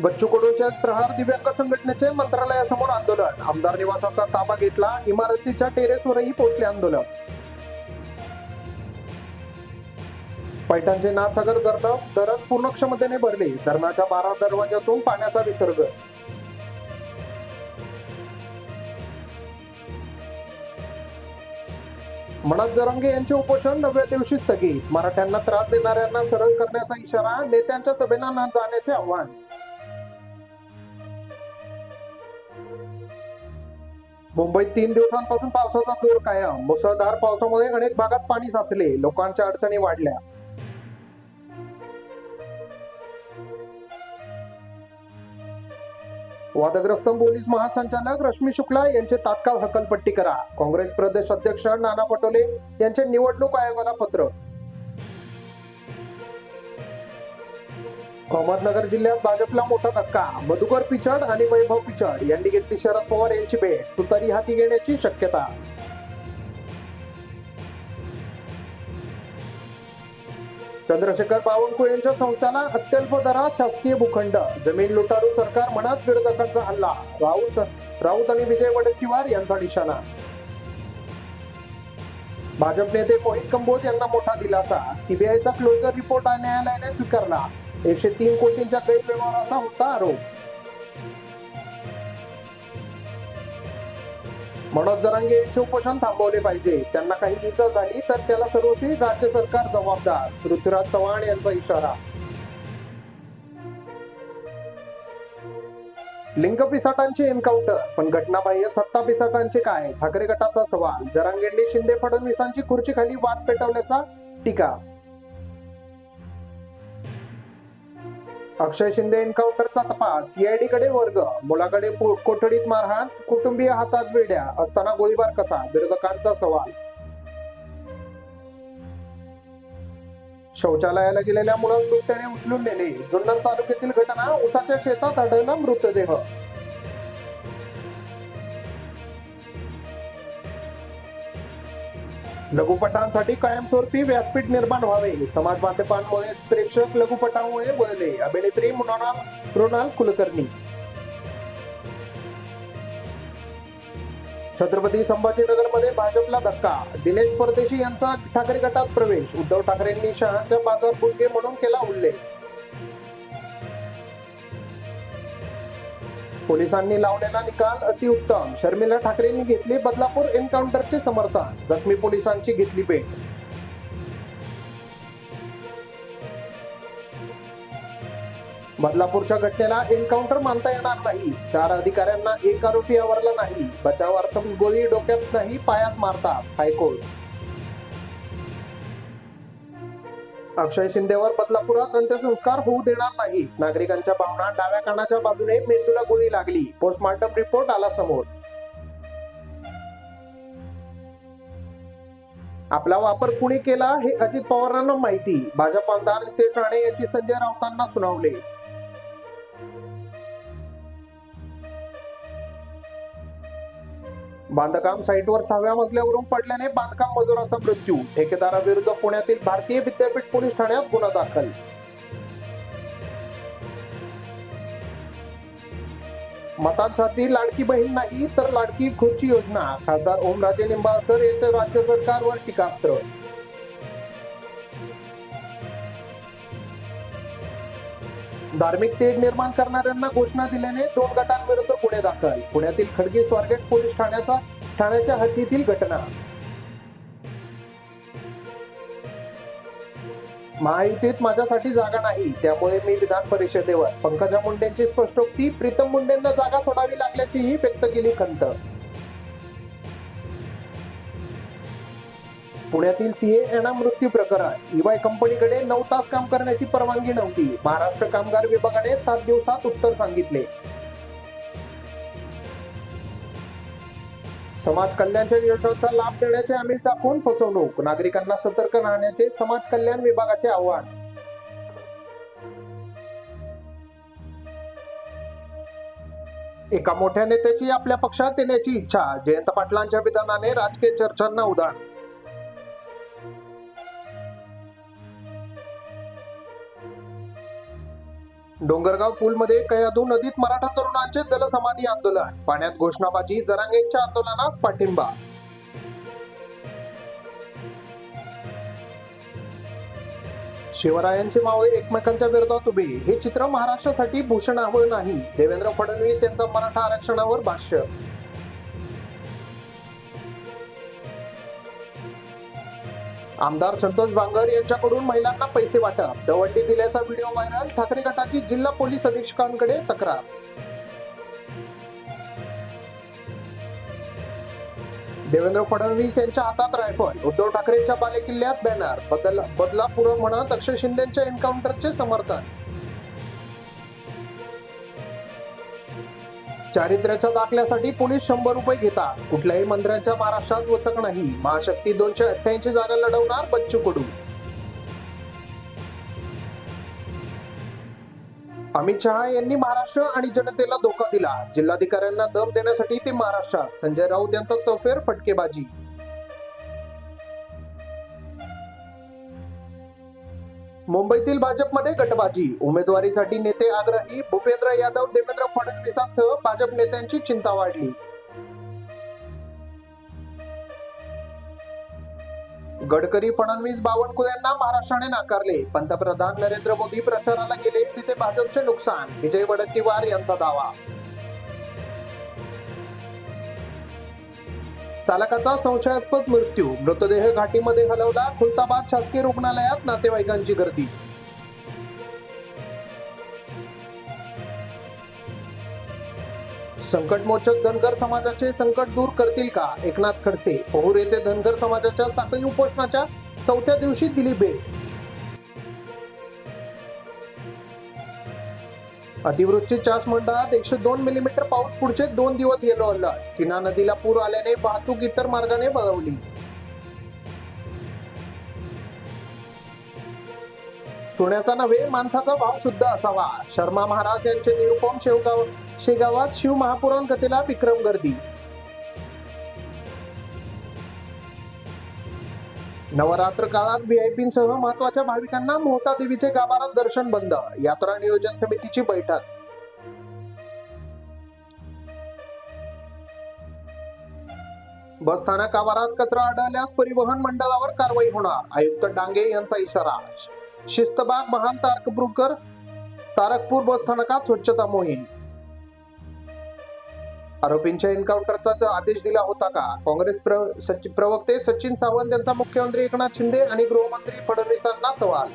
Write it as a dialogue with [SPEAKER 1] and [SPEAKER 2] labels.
[SPEAKER 1] बच्चू कडूच्या प्रहार दिव्यांग संघटनेचे मंत्रालयासमोर आंदोलन. आमदार निवासाचा ताबा घेतला इमारतीच्या टेरेसवरही पोहोचले आंदोलन. पैठणचे नाथसागर धरण धरण पूर्ण क्षमतेने भरले. धरणाच्या बारा दरवाजातून पाण्याचा विसर्ग. मनात जरंगे यांचे उपोषण नवव्या दिवशी स्थगित. मराठ्यांना त्रास देणाऱ्यांना सरळ करण्याचा इशारा नेत्यांच्या सभेना न जाण्याचे आव्हान. मुंबईत तीन दिवसांपासून पावसाचा जोर कायम. मुसळधार पावसामुळे अनेक भागात पाणी साचले. लोकांच्या अडचणी वाढल्या. वादग्रस्त पोलीस महासंचालक रश्मी शुक्ला यांचे तात्काळ हकलपट्टी करा. काँग्रेस प्रदेश अध्यक्ष नाना पटोले यांचे निवडणूक आयोगाला पत्र अहमदनगर जिल्ह्यात भाजपला मोठा धक्का. मधुकर पिचड आणि वैभव पिचड यांनी घेतली शरद पवार यांची भेट. तुतारी हाती घेण्याची शक्यता. चंद्रशेखर बावनकुळे यांच्या संस्थाला अत्यल्प दरात शासकीय भूखंड. जमीन लुटारू सरकार म्हणत विरोधकांचा हल्ला. राऊत राऊत आणि विजय वडेट्टीवार यांचा निशाणा. भाजप नेते मोहित कंबोज यांना मोठा दिलासा. सीबीआयचा क्लोजर रिपोर्ट न्यायालयाने स्वीकारला. एकशे तीन कोटींच्या गैरव्यवहाराचा होता आरोप. मनोज जरांगे यांचे उपोषण थांबवले पाहिजे. त्यांना काही इजा झाली तर त्याला सर्वस्वी राज्य सरकार जबाबदार. पृथ्वीराज चव्हाण यांचा इशारा. लिंग पिसाटांचे एन्काउंटर पण घटनाबाह्य सत्ता पिसाटांचे काय? ठाकरे गटाचा सवाल. जरांगेंनी शिंदे फडणवीसांची खुर्ची खाली वाद पेटवल्याचा टीका. अक्षय शिंदे एन्काउंटरचा तपास सीआयडीकडे वर्ग मुलाकडे कोठडीत मारहाण कुटुंबीय हातात वेड्या असताना गोळीबार कसा? विरोधकांचा सवाल. शौचालयाला गेलेल्या मुलांना बिबट्याने उचलून नेले. जुन्नर तालुक्यातील घटना उसाच्या शेतात आढळला मृतदेह. लघुपटांसाठी कायमस्वरूपी व्यासपीठ निर्माण व्हावे. समाज माध्यमांमुळे प्रेक्षक लघुपटांमुळे वळले. अभिनेत्री मृणाल मृणाल कुलकर्णी. छत्रपती संभाजीनगरमध्ये भाजपला धक्का. दिनेश परदेशी यांचा ठाकरे गटात प्रवेश. उद्धव ठाकरेंनी शहांच्या बाजार बुडगे म्हणून केला उल्लेख. पोलिसांनी लावलेला निकाल अतिउत्तम. शर्मिला ठाकरेंनी घेतली बदलापूर एन्काउंटरचे समर्थन. जखमी पोलिसांची घेतली भेट. बदलापूरच्या घटनेला एन्काउंटर मानता येणार नाही. चार अधिकाऱ्यांना एक आरोपी आवरला नाही. बचावार्थ गोळी डोक्यात नाही पायात मारतात. हायकोर्ट अक्षय शिंदेवर बदलापुरात अंत्यसंस्कार होऊ देणार नाही. नागरिकांच्या भावना डाव्या कानाच्या बाजूने मेंदूला गोळी लागली. पोस्टमार्टम रिपोर्ट आला समोर. आपला वापर कुणी केला हे अजित पवारांना माहिती. भाजप आमदार नितेश राणे यांची संजय राऊतांना सुनावले. बांधकाम साईटवर सहाव्या मजल्यावरून पडल्याने बांधकाम मजुराचा मृत्यू. ठेकेदाराविरुद्ध पुण्यातील भारतीय विद्यापीठ पोलीस ठाण्यात गुन्हा दाखल. मतांसाठी लाडकी बहीण नाही तर लाडकी खुर्ची योजना. खासदार ओमराजे निंबाळकर यांचे राज्य सरकारवर टीकास्त्र. धार्मिक तेढ निर्माण करणाऱ्यांना घोषणा दिल्याने दोन गटांविरुद्ध गुन्हे दाखल. पुण्यातील खडगी स्वारगेट पोलीस ठाण्याचा ठाण्याच्या हद्दीतील घटना. महायुतीत माझ्यासाठी जागा नाही त्यामुळे मी विधान परिषदेवर. पंकजा मुंडेंची स्पष्टोक्ती प्रीतम मुंडेंना जागा सोडावी लागल्याचीही व्यक्त केली खंत. पुण्यातील सीए यांना मृत्यू प्रकरण. ईवाय कंपनीकडे नऊ तास काम करण्याची परवानगी नव्हती. महाराष्ट्र कामगार विभागाने सात दिवसात उत्तर सांगितले. समाज कल्याणच्या योजनांचा लाभ देण्याचे आमिष दाखवून फसवणूक. नागरिकांना सतर्क राहण्याचे समाज कल्याण विभागाचे आव्हान. एका मोठ्या नेत्याची आपल्या पक्षात येण्याची इच्छा. जयंत पाटलांच्या विधानाने राजकीय चर्चांना उदाहरण डोंगरगाव पूलमध्ये कयाधू नदीत मराठा तरुणांचे जलसमाधी आंदोलन. पाण्यात घोषणाबाजी जरांगेंच्या आंदोलनास पाठिंबा. शिवरायांचे मावळे एकमेकांच्या विरोधात उभे. हे चित्र महाराष्ट्रासाठी भूषणावं नाही देवेंद्र फडणवीस यांचा मराठा आरक्षणावर भाष्य. आमदार संतोष बांगर यांच्याकडून महिलांना पैसे वाटप. दवंडी दिल्याचा व्हिडिओ व्हायरल. ठाकरे गटाची जिल्हा पोलीस अधीक्षकांकडे तक्रार. देवेंद्र फडणवीस यांच्या हातात रायफल. उद्धव ठाकरेंच्या बालेकिल्ल्यात बॅनर बदल बदलापूर म्हणत अक्षय शिंदेच्या एन्काउंटरचे समर्थन. चारित्र्याच्या दाखल्यासाठी पोलीस शंभर रुपये घेतात. कुठल्याही मंत्र्यांच्या महाराष्ट्रात वचक नाही. महाशक्ती दोनशे अठ्ठ्याऐंशी जागा लढवणार बच्चू कडू. अमित शहा यांनी महाराष्ट्र आणि जनतेला धोका दिला. जिल्हाधिकाऱ्यांना दम देण्यासाठी ते महाराष्ट्रात. संजय राऊत यांचा चौफेर फटकेबाजी. मुंबईतील भाजपमध्ये गटबाजी. उमेदवारीसाठी नेते आग्रही. भूपेंद्र यादव देवेंद्र फडणवीसांसह भाजप नेत्यांची चिंता वाढली. गडकरी फडणवीस बावनकुळेंना महाराष्ट्राने नाकारले. पंतप्रधान नरेंद्र मोदी प्रचाराला गेले तिथे भाजपचे नुकसान. विजय वडट्टीवार यांचा दावा. चालकाचा संशयास्पद मृत्यू. मृतदेह घाटीमध्ये हलवला. खुलताबाद शासकीय रुग्णालयात नातेवाईकांची गर्दी. संकटमोचक धनगर समाजाचे संकट दूर करतील का? एकनाथ खडसे पहुर येथे धनगर समाजाच्या साखळी उपोषणाच्या चौथ्या दिवशी दिली भेट. अतिवृष्टी चास मंडळात एकशे दोन मिलीमीटर पाऊस पुढचे दोन दिवस येलो अलर्ट सीना नदीला पूर आल्याने वाहतूक इतर मार्गाने वळवली. सोन्याचा नव्हे माणसाचा भाव शुद्ध असावा. शर्मा महाराज यांचे निरुपम शेवगाव शेगावात शिव महापुराण कथेला विक्रम गर्दी. नवरात्र काळात व्हीआयपींसह महत्त्वाच्या भाविकांना मोठा देवीचे गाभारात दर्शन बंद. यात्रा नियोजन समितीची बैठक. बस स्थानक आवारात कचरा आढळल्यास परिवहन मंडळावर कारवाई होणार. आयुक्त डांगे यांचा इशारा. शिस्तबाग महान तारकपूरकर तारकपूर बस स्थानकात स्वच्छता मोहीम. आरोपींच्या एन्काउंटरचा आदेश दिला होता का? काँग्रेस प्र- सचिव प्रवक्ते सचिन सावंत यांचा मुख्यमंत्री एकनाथ शिंदे आणि गृहमंत्री फडणवीसांना सवाल